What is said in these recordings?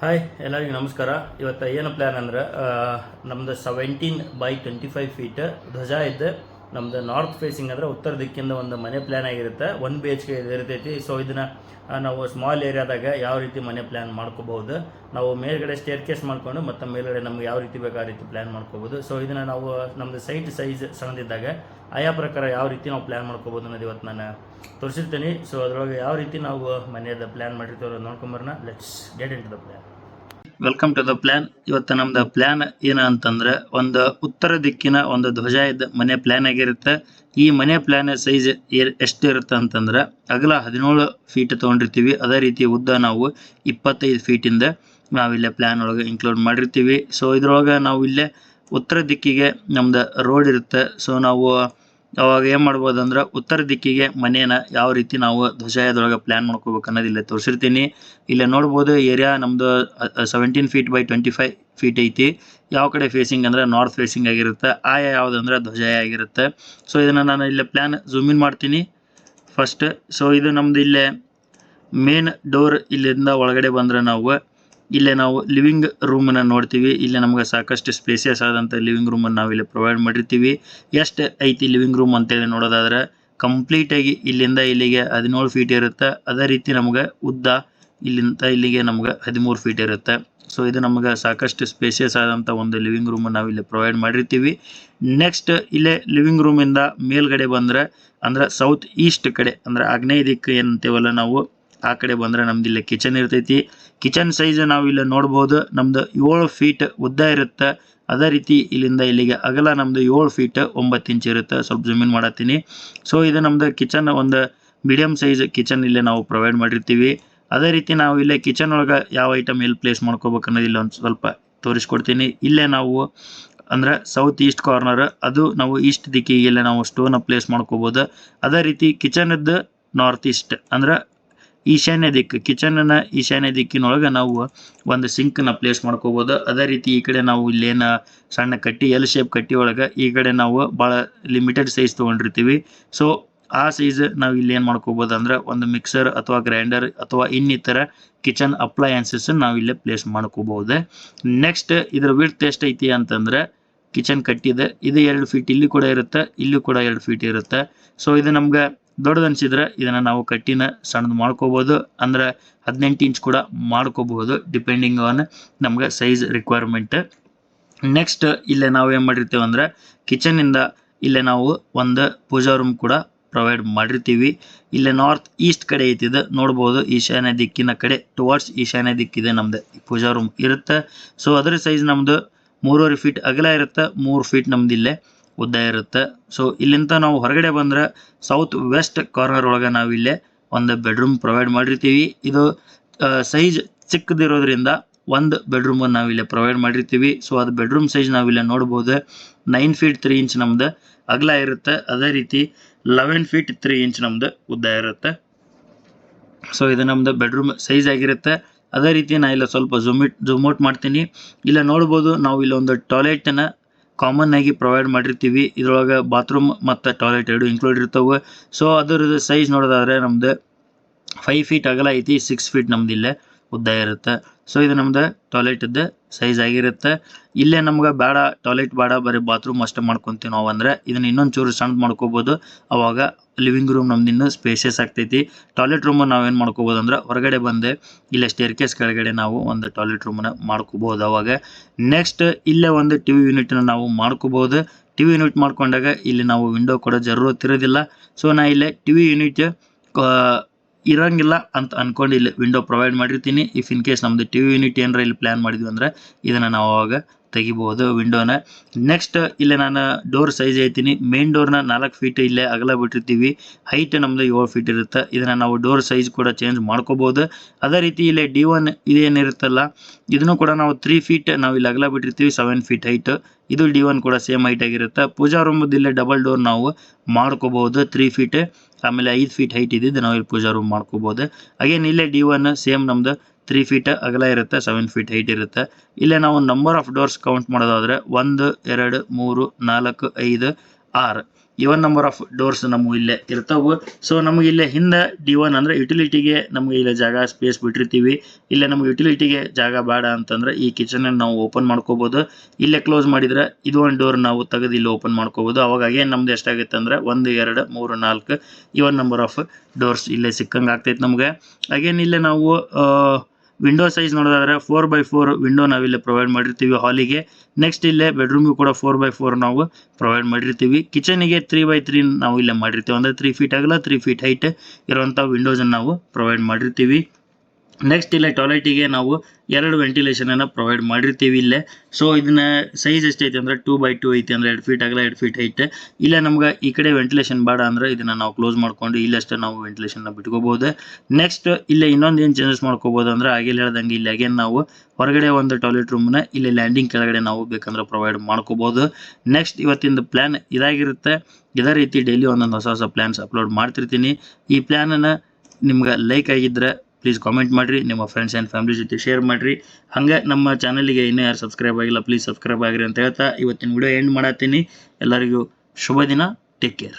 Hi ಎಲ್ಲರಿಗೂ ನಮಸ್ಕಾರ. ಇವತ್ತು ಏನು ಪ್ಲ್ಯಾನ್ ಅಂದ್ರೆ ನಮ್ಮದು seventeen by twenty five feet ಧ್ವಜ ಇದ್ದು ನಮ್ದು ನಾರ್ತ್ ಫೇಸಿಂಗ್ ಅಂದ್ರೆ ಉತ್ತರ ದಿಕ್ಕಿಂದ ಒಂದು ಮನೆ ಪ್ಲ್ಯಾನ್ ಆಗಿರುತ್ತೆ. ಒನ್ ಬಿ ಎಚ್ ಕೆ ಇರ್ತೈತಿ. ಸೊ ಇದನ್ನ ನಾವು ಸ್ಮಾಲ್ ಏರಿಯಾದಾಗ ಯಾವ ರೀತಿ ಮನೆ ಪ್ಲ್ಯಾನ್ ಮಾಡ್ಕೋಬಹುದು, ನಾವು ಮೇಲ್ಗಡೆ ಸ್ಟೇರ್ ಕೇಸ್ ಮಾಡ್ಕೊಂಡು ಮತ್ತು ಮೇಲ್ಗಡೆ ನಮ್ಗೆ ಯಾವ ರೀತಿ ಬೇಕು ಆ ರೀತಿ ಪ್ಲ್ಯಾನ್ ಮಾಡ್ಕೋಬೋದು ಸೊ ಇದನ್ನ ನಾವು, ನಮ್ದು ಸೈಟ್ ಸೈಜ್ ಸಣ್ಣದಿದ್ದಾಗ ಆಯಾ ಪ್ರಕಾರ ಯಾವ ರೀತಿ ನಾವು ಪ್ಲ್ಯಾನ್ ಮಾಡ್ಕೋಬೋದು ಅನ್ನೋದು ಇವತ್ತು ನಾನು ತೋರಿಸಿರ್ತೀನಿ. ಸೊ ಅದರೊಳಗೆ ಯಾವ ರೀತಿ ನಾವು ಮನೆಯದ ಪ್ಲ್ಯಾನ್ ಮಾಡಿರ್ತೀವಿ ನೋಡ್ಕೊಂಬರೋಣ let's get into the plan welcome to the plan ಇವತ್ತು ನಮ್ದು ಪ್ಲ್ಯಾನ್ ಏನು ಅಂತಂದ್ರೆ ಒಂದು ಉತ್ತರ ದಿಕ್ಕಿನ ಒಂದು ಧ್ವಜ ಇದ್ದ ಮನೆ ಪ್ಲ್ಯಾನ್ ಆಗಿರುತ್ತೆ. ಈ ಮನೆ ಪ್ಲ್ಯಾನ್ ಸೈಜ್ ಎಷ್ಟು ಇರುತ್ತೆ ಅಂತಂದ್ರೆ ಅಗಲ ಹದಿನೇಳು ಫೀಟ್ ತೊಗೊಂಡಿರ್ತೀವಿ. ಅದೇ ರೀತಿ ಉದ್ದ ನಾವು ಇಪ್ಪತ್ತೈದು ಫೀಟಿಂದ ನಾವಿಲ್ಲೇ ಪ್ಲ್ಯಾನ್ ಒಳಗೆ ಇನ್ಕ್ಲೂಡ್ ಮಾಡಿರ್ತೀವಿ. ಸೊ ಇದ್ರೊಳಗೆ ನಾವು ಇಲ್ಲೇ ಉತ್ತರ ದಿಕ್ಕಿಗೆ ನಮ್ದು ರೋಡ್ ಇರುತ್ತೆ. ಸೊ ನಾವು ಅವಾಗ ಏನು ಮಾಡ್ಬೋದು ಅಂದ್ರೆ ಉತ್ತರ ದಿಕ್ಕಿಗೆ ಮನೇನ ಯಾವ ರೀತಿ ನಾವು ಧ್ವಜಾಯದೊಳಗೆ ಪ್ಲ್ಯಾನ್ ಮಾಡ್ಕೋಬೇಕು ಅನ್ನೋದು ಇಲ್ಲೇ ತೋರಿಸಿರ್ತೀನಿ. ಇಲ್ಲೇ ನೋಡ್ಬೋದು ಏರಿಯಾ ನಮ್ಮದು seventeen feet by twenty five feet ಐತಿ. ಯಾವ ಕಡೆ ಫೇಸಿಂಗ್ ಅಂದ್ರೆ ನಾರ್ತ್ ಫೇಸಿಂಗ್ ಆಗಿರುತ್ತೆ, ಆಯಾ ಯಾವುದಂದ್ರೆ ಧ್ವಜ ಆಗಿರುತ್ತೆ. ಸೊ ಇದನ್ನು ನಾನು ಇಲ್ಲೇ ಪ್ಲ್ಯಾನ್ ಝೂಮ್ ಇನ್ ಮಾಡ್ತೀನಿ. ಫಸ್ಟ್ ಸೊ ಇದು ನಮ್ದು ಇಲ್ಲೇ ಮೇನ್ ಡೋರ್ ಇಲ್ಲಿಂದ ಒಳಗಡೆ ಬಂದ್ರೆ ನಾವು ಇಲ್ಲೇ ನಾವು ಲಿವಿಂಗ್ ರೂಮನ್ನು ನೋಡ್ತೀವಿ. ಇಲ್ಲೇ ನಮಗೆ ಸಾಕಷ್ಟು ಸ್ಪೇಸಿಯಸ್ ಆದಂಥ ಲಿವಿಂಗ್ ರೂಮನ್ನು ನಾವು ಇಲ್ಲಿ ಪ್ರೊವೈಡ್ ಮಾಡಿರ್ತೀವಿ. ಎಷ್ಟು ಐತಿ ಲಿವಿಂಗ್ ರೂಮ್ ಅಂತೇಳಿ ನೋಡೋದಾದ್ರೆ ಕಂಪ್ಲೀಟಾಗಿ ಇಲ್ಲಿಂದ ಇಲ್ಲಿಗೆ ಹದಿನೇಳು ಫೀಟ್ ಇರುತ್ತೆ. ಅದೇ ರೀತಿ ನಮಗೆ ಉದ್ದ ಇಲ್ಲಿಂದ ಇಲ್ಲಿಗೆ ನಮ್ಗೆ ಹದಿಮೂರು ಫೀಟ್ ಇರುತ್ತೆ. ಸೊ ಇದು ನಮಗೆ ಸಾಕಷ್ಟು ಸ್ಪೇಸಿಯಸ್ ಆದಂಥ ಒಂದು ಲಿವಿಂಗ್ ರೂಮ್ ನಾವು ಇಲ್ಲಿ ಪ್ರೊವೈಡ್ ಮಾಡಿರ್ತೀವಿ. ನೆಕ್ಸ್ಟ್ ಇಲ್ಲೇ ಲಿವಿಂಗ್ ರೂಮಿಂದ ಮೇಲ್ಗಡೆ ಬಂದ್ರೆ, ಅಂದ್ರೆ ಸೌತ್ ಈಸ್ಟ್ ಕಡೆ, ಅಂದ್ರೆ ಆಗ್ನೇಯ ದಿಕ್ಕು ಏನಂತೀವಲ್ಲ ನಾವು ಆ ಕಡೆ ಬಂದ್ರೆ ನಮ್ದು ಇಲ್ಲಿ ಕಿಚನ್ ಇರ್ತೈತಿ. ಕಿಚನ್ ಸೈಜ್ ನಾವು ಇಲ್ಲಿ ನೋಡ್ಬೋದು. ನಮ್ದು ಏಳು ಫೀಟ್ ಉದ್ದ ಇರುತ್ತೆ. ಅದೇ ರೀತಿ ಇಲ್ಲಿಂದ ಇಲ್ಲಿಗೆ ಅಗಲ ನಮ್ದು ಏಳು ಫೀಟ್ ಒಂಬತ್ತು ಇಂಚ್ ಇರುತ್ತೆ. ಸ್ವಲ್ಪ ಜಮೀನು ಮಾಡತ್ತೀನಿ. ಸೊ ಇದು ನಮ್ದು ಕಿಚನ್ ಒಂದು ಮೀಡಿಯಮ್ ಸೈಜ್ ಕಿಚನ್ ಇಲ್ಲೇ ನಾವು ಪ್ರೊವೈಡ್ ಮಾಡಿರ್ತೀವಿ. ಅದೇ ರೀತಿ ನಾವು ಇಲ್ಲೇ ಕಿಚನ್ ಒಳಗೆ ಯಾವ ಐಟಮ್ ಎಲ್ಲಿ ಪ್ಲೇಸ್ ಮಾಡ್ಕೋಬೇಕು ಅನ್ನೋದು ಇಲ್ಲಿ ಒಂದು ಸ್ವಲ್ಪ ತೋರಿಸ್ಕೊಡ್ತೀನಿ. ಇಲ್ಲೇ ನಾವು ಅಂದ್ರೆ ಸೌತ್ ಈಸ್ಟ್ ಕಾರ್ನರ್ ಅದು ನಾವು ಈಸ್ಟ್ ದಿಕ್ಕಿಗೆ ಇಲ್ಲೇ ನಾವು ಸ್ಟೋನ್ ಪ್ಲೇಸ್ ಮಾಡ್ಕೋಬಹುದು ಅದೇ ರೀತಿ ಕಿಚನದ್ದು ನಾರ್ತ್ ಈಸ್ಟ್ ಅಂದ್ರೆ ಈಶಾನ್ಯ ದಿಕ್ಕು, ಕಿಚನ್ನ ಈಶಾನ್ಯ ದಿಕ್ಕಿನೊಳಗೆ ನಾವು ಒಂದು ಸಿಂಕ್ನ ಪ್ಲೇಸ್ ಮಾಡ್ಕೋಬೋದು. ಅದೇ ರೀತಿ ಈ ಕಡೆ ನಾವು ಇಲ್ಲೇನ ಸಣ್ಣ ಕಟ್ಟಿ ಎಲ್ ಶೇಪ್ ಕಟ್ಟಿ ಒಳಗೆ ಈ ಕಡೆ ನಾವು ಭಾಳ ಲಿಮಿಟೆಡ್ ಸೈಜ್ ತೊಗೊಂಡಿರ್ತೀವಿ. ಸೊ ಆ ಸೈಜ್ ನಾವು ಇಲ್ಲಿ ಏನು ಮಾಡ್ಕೋಬೋದು ಅಂದ್ರೆ ಒಂದು ಮಿಕ್ಸರ್ ಅಥವಾ ಗ್ರೈಂಡರ್ ಅಥವಾ ಇನ್ನಿತರ ಕಿಚನ್ ಅಪ್ಲಯನ್ಸಸ್ ನಾವು ಇಲ್ಲೇ ಪ್ಲೇಸ್ ಮಾಡ್ಕೋಬಹುದು ನೆಕ್ಸ್ಟ್ ಇದ್ರ ವಿಡ್ತ್ ಎಷ್ಟೈತಿ ಅಂತಂದ್ರೆ ಕಿಚನ್ ಕಟ್ಟಿದೆ, ಇದು ಎರಡು ಫೀಟ್ ಇಲ್ಲಿ ಕೂಡ ಇರುತ್ತೆ, ಇಲ್ಲಿ ಕೂಡ ಎರಡು ಫೀಟ್ ಇರುತ್ತೆ. ಸೊ ಇದು ನಮ್ಗೆ ದೊಡ್ಡದು ಅನಿಸಿದ್ರೆ ಇದನ್ನ ನಾವು ಕಟ್ಟಿನ ಸಣ್ಣದು ಮಾಡ್ಕೋಬೋದು. ಅಂದ್ರೆ ಹದಿನೆಂಟು ಇಂಚ್ ಕೂಡ ಮಾಡ್ಕೋಬಹುದು ಡಿಪೆಂಡಿಂಗ್ ಆನ್ ನಮ್ಗೆ ಸೈಜ್ ರಿಕ್ವೈರ್ಮೆಂಟ್ ನೆಕ್ಸ್ಟ್ ಇಲ್ಲೇ ನಾವು ಏನು ಮಾಡಿರ್ತೀವಿ ಅಂದ್ರೆ ಕಿಚನ್ ಇಂದ ಇಲ್ಲೇ ನಾವು ಒಂದು ಪೂಜಾ ರೂಮ್ ಕೂಡ ಪ್ರೊವೈಡ್ ಮಾಡಿರ್ತೀವಿ. ಇಲ್ಲೇ ನಾರ್ತ್ ಈಸ್ಟ್ ಕಡೆ ಐತಿದೆ, ನೋಡ್ಬೋದು ಈಶಾನ್ಯ ದಿಕ್ಕಿನ ಕಡೆ ಟುವರ್ಡ್ಸ್ ಈಶಾನ್ಯ ದಿಕ್ಕಿದೆ ನಮ್ದು ಪೂಜಾ ರೂಮ್ ಇರುತ್ತೆ. ಸೊ ಅದರ ಸೈಜ್ ನಮ್ಮದು ಮೂರುವರೆ ಫೀಟ್ ಅಗಲ ಇರುತ್ತೆ, ಮೂರು ಫೀಟ್ ನಮ್ದು ಇಲ್ಲೇ ಉದ್ದ ಇರುತ್ತೆ. ಸೊ ಇಲ್ಲಿಂದ ನಾವು ಹೊರಗಡೆ ಬಂದ್ರೆ ಸೌತ್ ವೆಸ್ಟ್ ಕಾರ್ನರ್ ಒಳಗೆ ನಾವು ಒಂದು ಬೆಡ್ರೂಮ್ ಪ್ರೊವೈಡ್ ಮಾಡಿರ್ತೀವಿ. ಇದು ಸೈಜ್ ಚಿಕ್ಕದಿರೋದ್ರಿಂದ ಒಂದು ಬೆಡ್ರೂಮನ್ನು ನಾವು ಇಲ್ಲೇ ಪ್ರೊವೈಡ್ ಮಾಡಿರ್ತೀವಿ. ಸೊ ಅದು ಬೆಡ್ರೂಮ್ ಸೈಜ್ ನಾವು ಇಲ್ಲೇ ನೋಡ್ಬೋದು. ನೈನ್ ಫೀಟ್ ತ್ರೀ ಇಂಚ್ ನಮ್ದು ಅಗಲ ಇರುತ್ತೆ. ಅದೇ ರೀತಿ ಲೆವೆನ್ ಫೀಟ್ ತ್ರೀ ಇಂಚ್ ನಮ್ದು ಉದ್ದ ಇರುತ್ತೆ. ಸೊ ಇದು ನಮ್ದು ಬೆಡ್ರೂಮ್ ಸೈಜ್ ಆಗಿರುತ್ತೆ. ಅದೇ ರೀತಿ ನಾ ಇಲ್ಲ ಸ್ವಲ್ಪ ಝೂಮಿಟ್ ಝೂಮ್ ಔಟ್ ಮಾಡ್ತೀನಿ. ಇಲ್ಲ ನೋಡ್ಬೋದು, ನಾವು ಇಲ್ಲೊಂದು ಟಾಯ್ಲೆಟನ್ನ ಕಾಮನ್ ಆಗಿ ಪ್ರೊವೈಡ್ ಮಾಡಿರ್ತೀವಿ. ಇದ್ರೊಳಗೆ ಬಾತ್ರೂಮ್ ಮತ್ತು ಟಾಯ್ಲೆಟ್ ಎರಡು ಇನ್ಕ್ಲೂಡ್ ಇರ್ತವೆ. ಸೊ ಅದರದ್ದು ಸೈಜ್ ನೋಡೋದಾದ್ರೆ ನಮ್ದು ಫೈವ್ ಫೀಟ್ ಅಗಲ ಐತಿ ಸಿಕ್ಸ್ ಫೀಟ್ ನಮ್ದು ಇಲ್ಲೇ ಉದ್ದ ಇರುತ್ತೆ. ಸೊ ಇದು ನಮ್ದು ಟಾಯ್ಲೆಟಿದ್ದು ಸೈಜ್ ಆಗಿರುತ್ತೆ. ಇಲ್ಲೇ ನಮ್ಗೆ ಬೇಡ ಟಾಯ್ಲೆಟ್ ಬೇಡ, ಬರೀ ಬಾತ್ರೂಮ್ ಅಷ್ಟೇ ಮಾಡ್ಕೊತೀವಿ ನಾವು ಅಂದ್ರೆ ಇದನ್ನ ಇನ್ನೊಂದು ಚೂರು ಸಣ್ಣ ಮಾಡ್ಕೋಬೋದು. ಅವಾಗ ಲಿವಿಂಗ್ ರೂಮ್ ನಮ್ದು ಇನ್ನೂ ಸ್ಪೇಷಿಯಸ್ ಆಗ್ತೈತಿ. ಟಾಯ್ಲೆಟ್ ರೂಮ್ ನಾವೇನು ಮಾಡ್ಕೋಬೋದು ಅಂದ್ರೆ ಹೊರಗಡೆ ಬಂದೆ ಇಲ್ಲೇ ಸ್ಟೇರ್ ಕೇಸ್ ಕೆಳಗಡೆ ನಾವು ಒಂದು ಟಾಯ್ಲೆಟ್ ರೂಮನ್ನ ಮಾಡ್ಕೋಬೋದು ಅವಾಗ. ನೆಕ್ಸ್ಟ್ ಇಲ್ಲೇ ಒಂದು ಟಿ ವಿ ಯೂನಿಟ್ನ ನಾವು ಮಾಡ್ಕೋಬೋದು. ಟಿ ವಿ ಯೂನಿಟ್ ಮಾಡ್ಕೊಂಡಾಗ ಇಲ್ಲಿ ನಾವು ವಿಂಡೋ ಕೊಡೋ ಜರೂರತ್ ಇರೋದಿಲ್ಲ. ಸೊ ನಾ ಇಲ್ಲೇ ಟಿ ವಿ ಯೂನಿಟ್ ಇರಂಗಿಲ್ಲ ಅಂತ ಅನ್ಕೊಂಡು ಇಲ್ಲಿ ವಿಂಡೋ ಪ್ರೊವೈಡ್ ಮಾಡಿರ್ತೀನಿ. ಇಫ್ ಇನ್ ಕೇಸ್ ನಮ್ದು ಟಿ ವಿ ಯೂನಿಟ್ ಏನಾರ ಇಲ್ಲಿ ಪ್ಲ್ಯಾನ್ ಮಾಡಿದ್ವಿ ಅಂದ್ರೆ ಇದನ್ನು ನಾವು ಅವಾಗ ತೆಗಿಬೋದು ವಿಂಡೋನ ನೆಕ್ಸ್ಟ್ ಇಲ್ಲೇ ನಾನು ಡೋರ್ ಸೈಜ್ ಐತೀನಿ ಮೇನ್ ಡೋರ್ನ ನಾಲ್ಕು ಫೀಟ್ ಇಲ್ಲೇ ಅಗಲ ಬಿಟ್ಟಿರ್ತೀವಿ. ಹೈಟ್ ನಮ್ದು ಏಳು ಫೀಟ್ ಇರುತ್ತೆ. ಇದನ್ನ ನಾವು ಡೋರ್ ಸೈಜ್ ಕೂಡ ಚೇಂಜ್ ಮಾಡ್ಕೋಬಹುದು. ಅದೇ ರೀತಿ ಇಲ್ಲಿ ಡಿ ಒನ್ ಇದೇನಿರುತ್ತಲ್ಲ ಇದನ್ನು ಕೂಡ ನಾವು ತ್ರೀ ಫೀಟ್ ನಾವು ಇಲ್ಲಿ ಅಗಲ ಬಿಟ್ಟಿರ್ತೀವಿ ಸೆವೆನ್ ಫೀಟ್ ಹೈಟ್ ಇದು ಡಿ ಒನ್ ಕೂಡ ಸೇಮ್ ಹೈಟ್ ಆಗಿರುತ್ತೆ. ಪೂಜಾ ರೂಮದ್ದು ಇಲ್ಲೇ ಡಬಲ್ ಡೋರ್ ನಾವು ಮಾಡ್ಕೋಬಹುದು ತ್ರೀ ಫೀಟ್ ಆಮೇಲೆ ಐದು ಫೀಟ್ ಹೈಟ್ ಇದ್ದಿದ್ದು ನಾವು ಇಲ್ಲಿ ಪೂಜಾ ರೂಮ್ ಮಾಡ್ಕೋಬಹುದು. ಅಗೇನ್ ಇಲ್ಲೇ ಡಿ ಒನ್ ಸೇಮ್ ನಮ್ದು. ತ್ರೀ ಫೀಟ್ ಅಗಲ ಇರುತ್ತೆ ಸೆವೆನ್ ಫೀಟ್ ಹೈಟ್ ಇರುತ್ತೆ. ಇಲ್ಲೇ ನಾವು ನಂಬರ್ ಆಫ್ ಡೋರ್ಸ್ ಕೌಂಟ್ ಮಾಡೋದಾದ್ರೆ ಒಂದು, ಎರಡು, ಮೂರು, ನಾಲ್ಕು, ಐದು, ಆರು. ಇವನ್ ನಂಬರ್ ಆಫ್ ಡೋರ್ಸ್ ನಮಗೆ ಇಲ್ಲೇ ಇರ್ತಾವೆ. ಸೊ ನಮಗೆ ಇಲ್ಲೇ ಹಿಂದೆ ಡಿ ಒನ್ ಅಂದರೆ ಯುಟಿಲಿಟಿಗೆ ನಮಗೆ ಇಲ್ಲೇ ಜಾಗ ಸ್ಪೇಸ್ ಬಿಟ್ಟಿರ್ತೀವಿ. ಇಲ್ಲೇ ನಮಗೆ ಯುಟಿಲಿಟಿಗೆ ಜಾಗ ಬೇಡ ಅಂತಂದ್ರೆ ಈ ಕಿಚನ್ ನಾವು ಓಪನ್ ಮಾಡ್ಕೋಬೋದು. ಇಲ್ಲೇ ಕ್ಲೋಸ್ ಮಾಡಿದ್ರೆ ಇದು ಒಂದು ಡೋರ್ ನಾವು ತೆಗೆದು ಇಲ್ಲಿ ಓಪನ್ ಮಾಡ್ಕೋಬಹುದು ಅವಾಗ ಏನು ನಮ್ದು ಎಷ್ಟಾಗುತ್ತೆ ಅಂದ್ರೆ ಒಂದು, ಎರಡು, ಮೂರು, ನಾಲ್ಕು ಇವನ್ ನಂಬರ್ ಆಫ್ ಡೋರ್ಸ್ ಇಲ್ಲೇ ಸಿಕ್ಕಂಗೆ ಆಗ್ತೈತೆ ನಮಗೆ. ಅಗೇನ್ ಇಲ್ಲೇ ನಾವು ವಿಂಡೋ ಸೈಜ್ ನೋಡೋದಾದ್ರೆ ಫೋರ್ ಬೈ ಫೋರ್ ವಿಂಡೋ ನಾವಿಲ್ಲಿ ಪ್ರೊವೈಡ್ ಮಾಡಿರ್ತೀವಿ ಹಾಲಿಗೆ ನೆಕ್ಸ್ಟ್ ಇಲ್ಲೇ ಬೆಡ್ರೂಮ್ಗೂ ಕೂಡ ಫೋರ್ ಬೈ ಫೋರ್ ನಾವು ಪ್ರೊವೈಡ್ ಮಾಡಿರ್ತೀವಿ. ಕಿಚನಿಗೆ ತ್ರೀ ಬೈ ತ್ರೀ ನಾವು ಇಲ್ಲೇ ಮಾಡಿರ್ತೀವಿ. ಅಂದರೆ ತ್ರೀ ಫೀಟ್ ಆಗಲ್ಲ ತ್ರೀ ಫೀಟ್ ಹೈಟ್ ಇರುವಂಥ ವಿಂಡೋಸನ್ನು ನಾವು ಪ್ರೊವೈಡ್ ಮಾಡಿರ್ತೀವಿ. ನೆಕ್ಸ್ಟ್ ಇಲ್ಲೇ ಟಾಯ್ಲೆಟಿಗೆ ನಾವು ಎರಡು ವೆಂಟಿಲೇಷನನ್ನು ಪ್ರೊವೈಡ್ ಮಾಡಿರ್ತೀವಿ ಇಲ್ಲೇ. ಸೊ ಇದನ್ನ ಸೈಜ್ ಎಷ್ಟೈತೆ ಅಂದರೆ ಟೂ ಬೈ ಟೂ ಐತಿ ಅಂದರೆ ಎರಡು ಫೀಟ್ ಆಗಲ್ಲ ಎರಡು ಫೀಟ್ ಐತೆ ಇಲ್ಲೇ, ನಮ್ಗೆ ಈ ಕಡೆ ವೆಂಟಿಲೇಷನ್ ಬೇಡ ಅಂದ್ರೆ ಇದನ್ನ ನಾವು ಕ್ಲೋಸ್ ಮಾಡ್ಕೊಂಡು ಇಲ್ಲಷ್ಟೇ ನಾವು ವೆಂಟಿಲೇಷನ್ನ ಬಿಟ್ಕೋಬೋದು. ನೆಕ್ಸ್ಟ್ ಇಲ್ಲೇ ಇನ್ನೊಂದು ಏನು ಚೇಂಜಸ್ ಮಾಡ್ಕೋಬಹುದು ಅಂದ್ರೆ ಆಗಿಲ್ಲ ಹೇಳ್ದಂಗೆ ಇಲ್ಲಿ ಅಗೇನ್ ನಾವು ಹೊರಗಡೆ ಒಂದು ಟಾಯ್ಲೆಟ್ ರೂಮ್ನ ಇಲ್ಲಿ ಲ್ಯಾಂಡಿಂಗ್ ಕೆಳಗಡೆ ನಾವು ಬೇಕಂದ್ರೆ ಪ್ರೊವೈಡ್ ಮಾಡ್ಕೋಬಹುದು ನೆಕ್ಸ್ಟ್ ಇವತ್ತಿಂದ ಪ್ಲ್ಯಾನ್ ಇದಾಗಿರುತ್ತೆ. ಇದೇ ರೀತಿ ಡೈಲಿ ಒಂದೊಂದು ಹೊಸ ಹೊಸ ಪ್ಲ್ಯಾನ್ಸ್ ಅಪ್ಲೋಡ್ ಮಾಡ್ತಿರ್ತೀನಿ. ಈ ಪ್ಲ್ಯಾನನ್ನು ನಿಮ್ಗೆ ಲೈಕ್ ಆಗಿದ್ರೆ ಪ್ಲೀಸ್ ಕಾಮೆಂಟ್ ಮಾಡಿರಿ, ನಿಮ್ಮ ಫ್ರೆಂಡ್ಸ್ ಆ್ಯಂಡ್ ಫ್ಯಾಮಿಲಿ ಜೊತೆ ಶೇರ್ ಮಾಡಿರಿ. ಹಾಗೆ ನಮ್ಮ ಚಾನಲಿಗೆ ಇನ್ನೂ ಯಾರು ಸಬ್ಸ್ಕ್ರೈಬ್ ಆಗಿಲ್ಲ ಪ್ಲೀಸ್ ಸಬ್ಸ್ಕ್ರೈಬ್ ಆಗಿರಿ ಅಂತ ಹೇಳ್ತಾ ಇವತ್ತಿನ ವಿಡಿಯೋ ಎಂಡ್ ಮಾಡತ್ತೀನಿ. ಎಲ್ಲರಿಗೂ ಶುಭ ದಿನ ಟೇಕ್ ಕೇರ್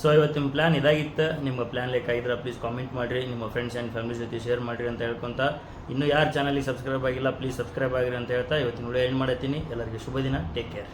ಸೊ ಇವತ್ತಿನ ಪ್ಲ್ಯಾನ್ ಇದಾಗಿತ್ತು. ನಿಮ್ಮ ಪ್ಲ್ಯಾನ್ ಆಗಿದ್ರೆ ಪ್ಲೀಸ್ ಕಾಮೆಂಟ್ ಮಾಡಿರಿ, ನಿಮ್ಮ ಫ್ರೆಂಡ್ಸ್ ಆ್ಯಂಡ್ ಫ್ಯಾಮಿಲಿ ಜೊತೆ ಶೇರ್ ಮಾಡಿರಿ ಅಂತ ಹೇಳ್ಕೊಂತ. ಇನ್ನೂ ಯಾರು ಚಾನಲಿಗೆ ಸಬ್ಸ್ಕ್ರೈಬ್ ಆಗಿಲ್ಲ ಪ್ಲೀಸ್ ಸಬ್ಸ್ಕ್ರೈಬ್ ಆಗಿರಿ ಅಂತ ಹೇಳ್ತಾ ಇವತ್ತಿನ ವಿಡಿಯೋ ಎಂಡ್ ಮಾಡತ್ತೀನಿ. ಎಲ್ಲರಿಗೂ ಶುಭ ದಿನ ಟೇಕ್ ಕೇರ್